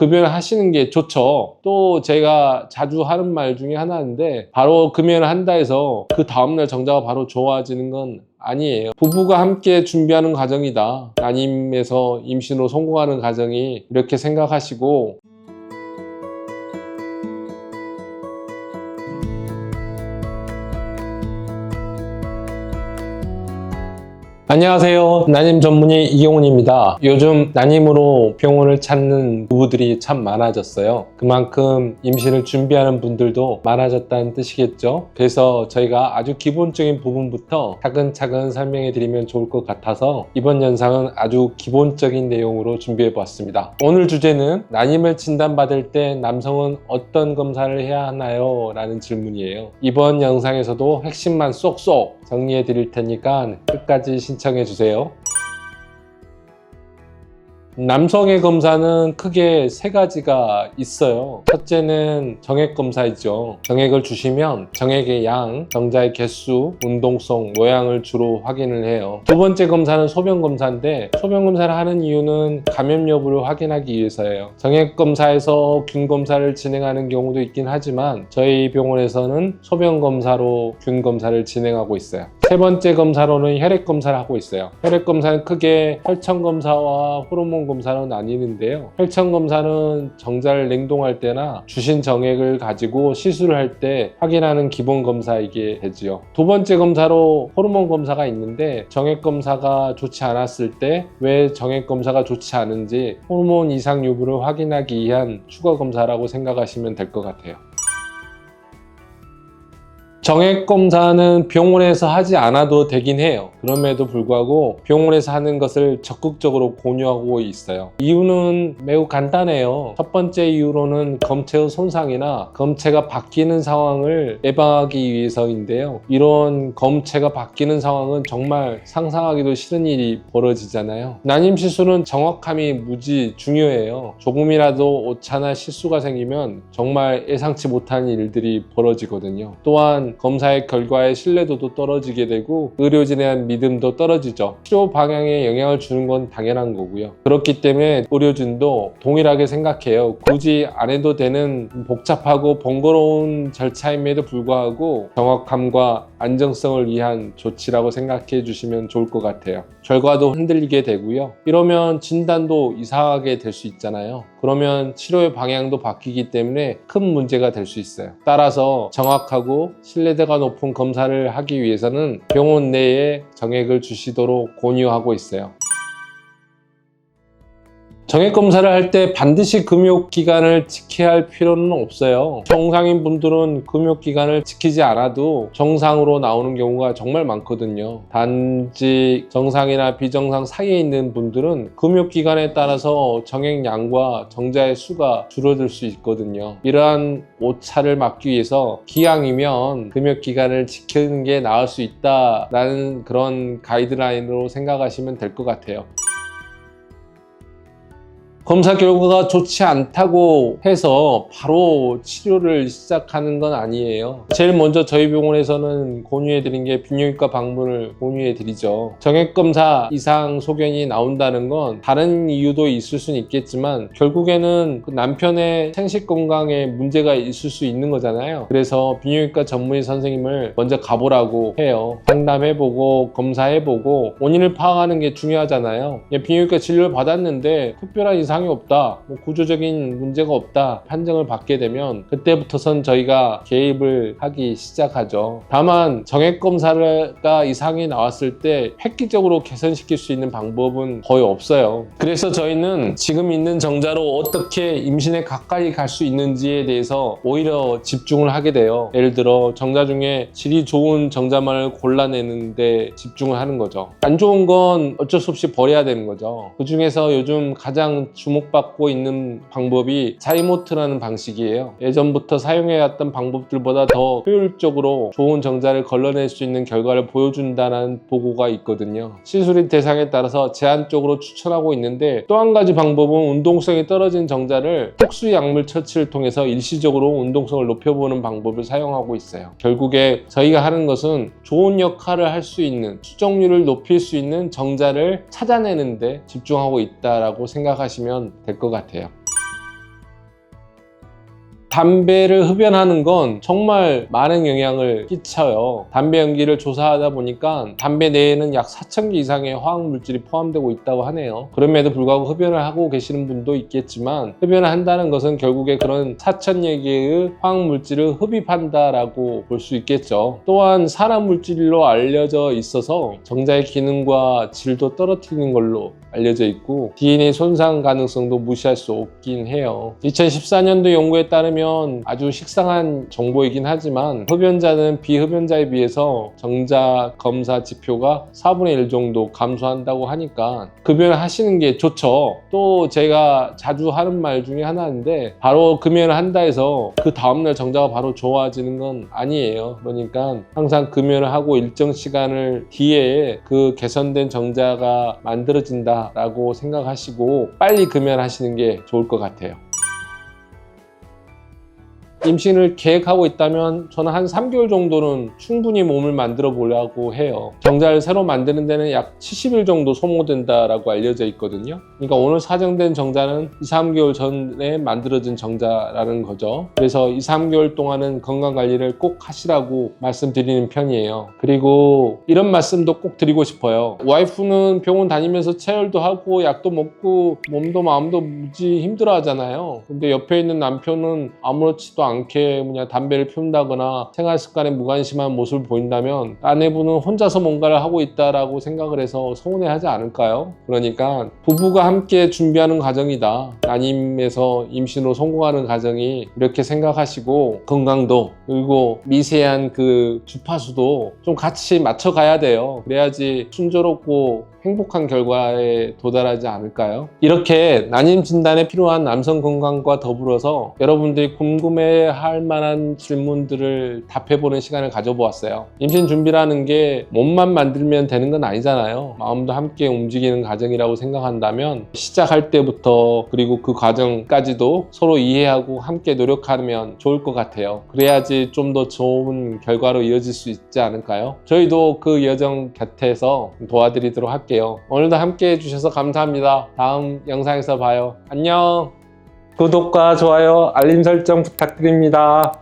급여를 하시는 게 좋죠. 또 제가 자주 하는 말 중에 하나인데 바로 금연을 한다 해서 그 다음날 정자가 바로 좋아지는 건 아니에요. 부부가 함께 준비하는 과정이다. 난임에서 임신으로 성공하는 과정이 이렇게 생각하시고 안녕하세요. 난임 전문의 이경훈입니다. 요즘 난임으로 병원을 찾는 부부들이 참 많아졌어요. 그만큼 임신을 준비하는 분들도 많아졌다는 뜻이겠죠. 그래서 저희가 아주 기본적인 부분부터 차근차근 설명해 드리면 좋을 것 같아서 이번 영상은 아주 기본적인 내용으로 준비해 보았습니다. 오늘 주제는 난임을 진단받을 때 남성은 어떤 검사를 해야 하나요? 라는 질문이에요. 이번 영상에서도 핵심만 쏙쏙 정리해 드릴 테니까 끝까지 신청해 주세요. 남성의 검사는 크게 세 가지가 있어요. 첫째는 정액 검사이죠. 정액을 주시면 정액의 양, 정자의 개수, 운동성, 모양을 주로 확인을 해요. 두 번째 검사는 소변 검사인데 소변 검사를 하는 이유는 감염 여부를 확인하기 위해서예요. 정액 검사에서 균 검사를 진행하는 경우도 있긴 하지만 저희 병원에서는 소변 검사로 균 검사를 진행하고 있어요. 세 번째 검사로는 혈액 검사를 하고 있어요. 혈액 검사는 크게 혈청 검사와 호르몬 검사는 나뉘는데요. 혈청 검사는 정자를 냉동할 때나 주신 정액을 가지고 시술을 할 때 확인하는 기본 검사이게 되지요. 두 번째 검사로 호르몬 검사가 있는데 정액 검사가 좋지 않았을 때 왜 정액 검사가 좋지 않은지 호르몬 이상 여부를 확인하기 위한 추가 검사라고 생각하시면 될 것 같아요. 정액 검사는 병원에서 하지 않아도 되긴 해요. 그럼에도 불구하고 병원에서 하는 것을 적극적으로 권유하고 있어요. 이유는 매우 간단해요. 첫 번째 이유로는 검체의 손상이나 검체가 바뀌는 상황을 예방하기 위해서인데요. 이런 검체가 바뀌는 상황은 정말 상상하기도 싫은 일이 벌어지잖아요. 난임 시술은 정확함이 무지 중요해요. 조금이라도 오차나 실수가 생기면 정말 예상치 못한 일들이 벌어지거든요. 또한 검사의 결과의 신뢰도도 떨어지게 되고 의료진에 대한 믿음도 떨어지죠. 치료 방향에 영향을 주는 건 당연한 거고요. 그렇기 때문에 의료진도 동일하게 생각해요. 굳이 안 해도 되는 복잡하고 번거로운 절차임에도 불구하고 정확함과 안정성을 위한 조치라고 생각해 주시면 좋을 것 같아요. 결과도 흔들리게 되고요. 이러면 진단도 이상하게 될 수 있잖아요. 그러면 치료의 방향도 바뀌기 때문에 큰 문제가 될 수 있어요. 따라서 정확하고 신뢰도가 높은 검사를 하기 위해서는 병원 내에 정액을 주시도록 권유하고 있어요. 정액 검사를 할 때 반드시 금욕 기간을 지켜야 할 필요는 없어요. 정상인 분들은 금욕 기간을 지키지 않아도 정상으로 나오는 경우가 정말 많거든요. 단지 정상이나 비정상 사이에 있는 분들은 금욕 기간에 따라서 정액 양과 정자의 수가 줄어들 수 있거든요. 이러한 오차를 막기 위해서 기왕이면 금욕 기간을 지키는 게 나을 수 있다라는 그런 가이드라인으로 생각하시면 될 것 같아요. 검사 결과가 좋지 않다고 해서 바로 치료를 시작하는 건 아니에요. 제일 먼저 저희 병원에서는 권유해드린 게 비뇨기과 방문을 권유해드리죠. 정액검사 이상 소견이 나온다는 건 다른 이유도 있을 수는 있겠지만 결국에는 그 남편의 생식 건강에 문제가 있을 수 있는 거잖아요. 그래서 비뇨기과 전문의 선생님을 먼저 가보라고 해요. 상담해보고 검사해보고 원인을 파악하는 게 중요하잖아요. 비뇨기과 진료를 받았는데 특별한 이상 이상이 없다, 뭐 구조적인 문제가 없다 판정을 받게 되면 그때부터선 저희가 개입을 하기 시작하죠. 다만 정액 검사가 이상이 나왔을 때 획기적으로 개선시킬 수 있는 방법은 거의 없어요. 그래서 저희는 지금 있는 정자로 어떻게 임신에 가까이 갈 수 있는지에 대해서 오히려 집중을 하게 돼요. 예를 들어 정자 중에 질이 좋은 정자만을 골라내는데 집중을 하는 거죠. 안 좋은 건 어쩔 수 없이 버려야 되는 거죠. 그 중에서 요즘 가장 주목받고 있는 방법이 자이모트라는 방식이에요. 예전부터 사용해왔던 방법들보다 더 효율적으로 좋은 정자를 걸러낼 수 있는 결과를 보여준다는 보고가 있거든요. 시술인 대상에 따라서 제한적으로 추천하고 있는데 또 한 가지 방법은 운동성이 떨어진 정자를 특수 약물 처치를 통해서 일시적으로 운동성을 높여보는 방법을 사용하고 있어요. 결국에 저희가 하는 것은 좋은 역할을 할 수 있는 수정률을 높일 수 있는 정자를 찾아내는데 집중하고 있다라고 생각하시 면 될 것 같아요. 담배를 흡연하는 건 정말 많은 영향을 끼쳐요. 담배 연기를 조사하다 보니까 담배 내에는 약 4,000개 이상의 화학 물질이 포함되고 있다고 하네요. 그럼에도 불구하고 흡연을 하고 계시는 분도 있겠지만 흡연을 한다는 것은 결국에 그런 4,000여 개의 화학 물질을 흡입한다라고 볼 수 있겠죠. 또한 산화 물질로 알려져 있어서 정자의 기능과 질도 떨어뜨리는 걸로 알려져 있고 DNA 손상 가능성도 무시할 수 없긴 해요. 2014년도 연구에 따르면 아주 식상한 정보이긴 하지만 흡연자는 비흡연자에 비해서 정자 검사 지표가 4분의 1 정도 감소한다고 하니까 급여를 하시는 게 좋죠. 또 제가 자주 하는 말 중에 하나인데 바로 금연을 한다 해서 그 다음날 정자가 바로 좋아지는 건 아니에요. 그러니까 항상 금연을 하고 일정 시간을 뒤에 그 개선된 정자가 만들어진다라고 생각하시고 빨리 금연하시는 게 좋을 것 같아요. 임신을 계획하고 있다면 저는 한 3개월 정도는 충분히 몸을 만들어 보려고 해요. 정자를 새로 만드는 데는 약 70일 정도 소모된다라고 알려져 있거든요. 그러니까 오늘 사정된 정자는 2, 3개월 전에 만들어진 정자라는 거죠. 그래서 2, 3개월 동안은 건강 관리를 꼭 하시라고 말씀드리는 편이에요. 그리고 이런 말씀도 꼭 드리고 싶어요. 와이프는 병원 다니면서 체열도 하고 약도 먹고 몸도 마음도 무지 힘들어 하잖아요. 근데 옆에 있는 남편은 아무렇지도 않게 그냥 담배를 피운다거나 생활 습관에 무관심한 모습을 보인다면 아내분은 혼자서 뭔가를 하고 있다라고 생각을 해서 서운해하지 않을까요? 그러니까 부부가 함께 준비하는 과정이다. 난임에서 임신으로 성공하는 과정이 이렇게 생각하시고 건강도 그리고 미세한 그 주파수도 좀 같이 맞춰가야 돼요. 그래야지 순조롭고 행복한 결과에 도달하지 않을까요? 이렇게 난임 진단에 필요한 남성 건강과 더불어서 여러분들이 궁금해할 만한 질문들을 답해보는 시간을 가져보았어요. 임신 준비라는 게 몸만 만들면 되는 건 아니잖아요. 마음도 함께 움직이는 과정이라고 생각한다면 시작할 때부터 그리고 그 과정까지도 서로 이해하고 함께 노력하면 좋을 것 같아요. 그래야지 좀 더 좋은 결과로 이어질 수 있지 않을까요? 저희도 그 여정 곁에서 도와드리도록 할게요. 오늘도 함께 해주셔서 감사합니다. 다음 영상에서 봐요. 안녕! 구독과 좋아요, 알림 설정 부탁드립니다.